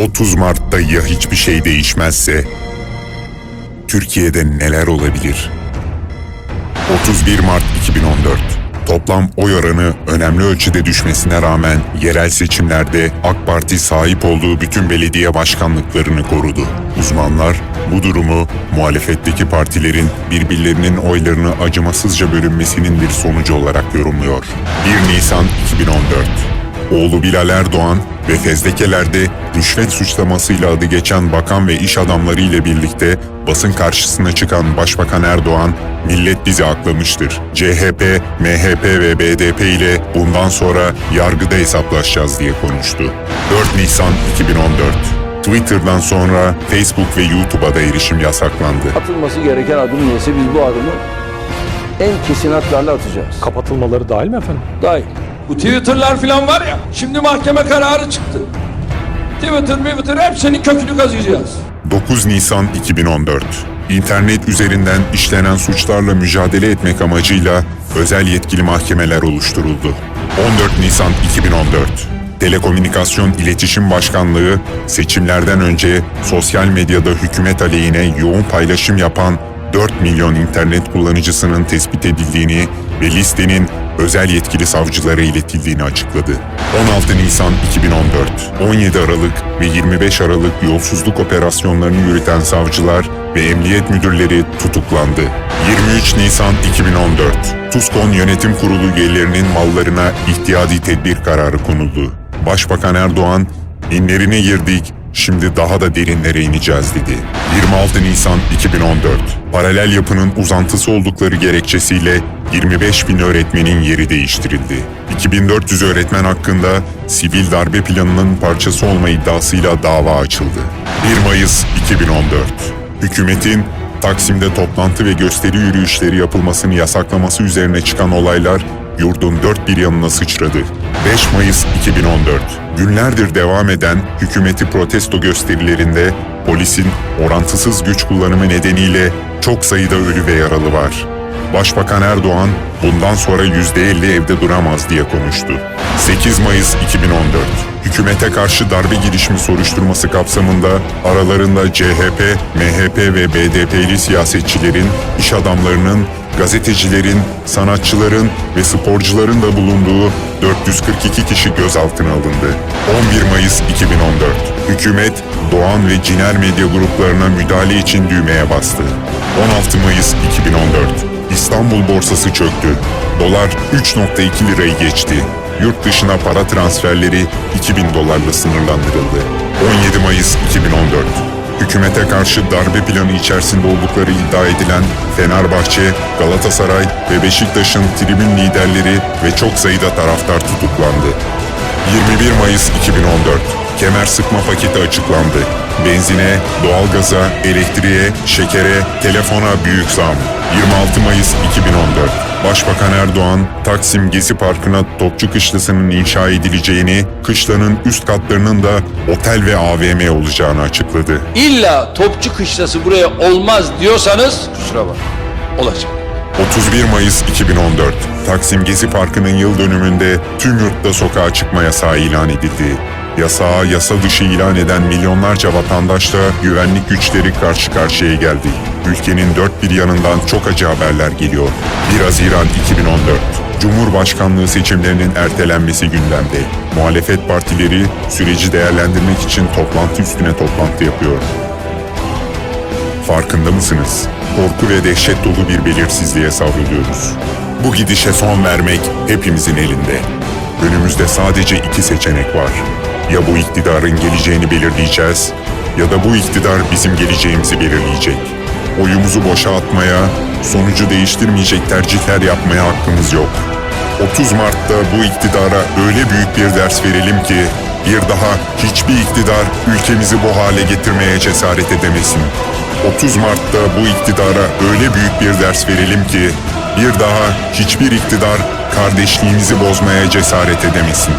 30 Mart'ta ya hiçbir şey değişmezse Türkiye'de neler olabilir? 31 Mart 2014 Toplam oy oranı önemli ölçüde düşmesine rağmen yerel seçimlerde AK Parti sahip olduğu bütün belediye başkanlıklarını korudu. Uzmanlar bu durumu muhalefetteki partilerin birbirlerinin oylarını acımasızca bölünmesinin bir sonucu olarak yorumluyor. 1 Nisan 2014 Oğlu Bilal Erdoğan ve fezlekelerde rüşvet suçlamasıyla adı geçen bakan ve iş adamları ile birlikte basın karşısına çıkan Başbakan Erdoğan, millet bizi aklamıştır. CHP, MHP ve BDP ile bundan sonra yargıda hesaplaşacağız diye konuştu. 4 Nisan 2014 Twitter'dan sonra Facebook ve YouTube'a da erişim yasaklandı. Atılması gereken adım neyse biz bu adımı en kesin hatlarla atacağız. Kapatılmaları dahil mi efendim? Dahil. Bu Twitter'lar falan var ya, şimdi mahkeme kararı çıktı. Twitter, Twitter hepsinin kökünü kazıyacağız. 9 Nisan 2014 İnternet üzerinden işlenen suçlarla mücadele etmek amacıyla özel yetkili mahkemeler oluşturuldu. 14 Nisan 2014 Telekomünikasyon İletişim Başkanlığı seçimlerden önce sosyal medyada hükümet aleyhine yoğun paylaşım yapan 4 milyon internet kullanıcısının tespit edildiğini ve listenin özel yetkili savcılara iletildiğini açıkladı. 16 Nisan 2014, 17 Aralık ve 25 Aralık yolsuzluk operasyonlarını yürüten savcılar ve emniyet müdürleri tutuklandı. 23 Nisan 2014, TUSKON Yönetim Kurulu üyelerinin mallarına ihtiyadi tedbir kararı konuldu. Başbakan Erdoğan, inlerine girdik, Şimdi daha da derinlere ineceğiz dedi. 26 Nisan 2014, paralel yapının uzantısı oldukları gerekçesiyle 25 bin öğretmenin yeri değiştirildi. 2400 öğretmen hakkında sivil darbe planının parçası olma iddiasıyla dava açıldı. 1 Mayıs 2014, hükümetin Taksim'de toplantı ve gösteri yürüyüşleri yapılmasını yasaklaması üzerine çıkan olaylar yurdun dört bir yanına sıçradı. 5 Mayıs 2014 Günlerdir devam eden hükümeti protesto gösterilerinde polisin orantısız güç kullanımı nedeniyle çok sayıda ölü ve yaralı var. Başbakan Erdoğan bundan sonra %50 evde duramaz diye konuştu. 8 Mayıs 2014 Hükümete karşı darbe girişimi soruşturması kapsamında aralarında CHP, MHP ve BDP'li siyasetçilerin, iş adamlarının, gazetecilerin, sanatçıların ve sporcuların da bulunduğu 442 kişi gözaltına alındı. 11 Mayıs 2014 Hükümet Doğan ve Ciner medya gruplarına müdahale için düğmeye bastı. 16 Mayıs 2014 İstanbul borsası çöktü. Dolar 3.2 lirayı geçti. Yurt dışına para transferleri 2000 dolarla sınırlandırıldı. 17 Mayıs 2014 Hükümete karşı darbe planı içerisinde oldukları iddia edilen Fenerbahçe, Galatasaray ve Beşiktaş'ın tribün liderleri ve çok sayıda taraftar tutuklandı. 21 Mayıs 2014 Kemer sıkma paketi açıklandı. Benzine, doğalgaza, elektriğe, şekere, telefona büyük zam. 26 Mayıs 2014 Başbakan Erdoğan, Taksim Gezi Parkı'na Topçu Kışlası'nın inşa edileceğini, kışlanın üst katlarının da otel ve AVM olacağını açıkladı. İlla topçu kışlası buraya olmaz diyorsanız kusura bak. Olacak. 31 Mayıs 2014 Taksim Gezi Parkı'nın yıl dönümünde tüm yurtta sokağa çıkma yasağı ilan edildi. Yasağa yasa dışı ilan eden milyonlarca vatandaşla güvenlik güçleri karşı karşıya geldi. Ülkenin dört bir yanından çok acı haberler geliyor. 1 Haziran 2014 Cumhurbaşkanlığı seçimlerinin ertelenmesi gündemde. Muhalefet partileri süreci değerlendirmek için toplantı üstüne toplantı yapıyor. Farkında mısınız? Korku ve dehşet dolu bir belirsizliğe savruluyoruz. Bu gidişe son vermek hepimizin elinde. Önümüzde sadece iki seçenek var. Ya bu iktidarın geleceğini belirleyeceğiz ya da bu iktidar bizim geleceğimizi belirleyecek. Oyumuzu boşa atmaya, sonucu değiştirmeyecek tercihler yapmaya hakkımız yok. 30 Mart'ta bu iktidara öyle büyük bir ders verelim ki bir daha hiçbir iktidar ülkemizi bu hale getirmeye cesaret edemesin. 30 Mart'ta bu iktidara öyle büyük bir ders verelim ki bir daha hiçbir iktidar kardeşliğimizi bozmaya cesaret edemesin.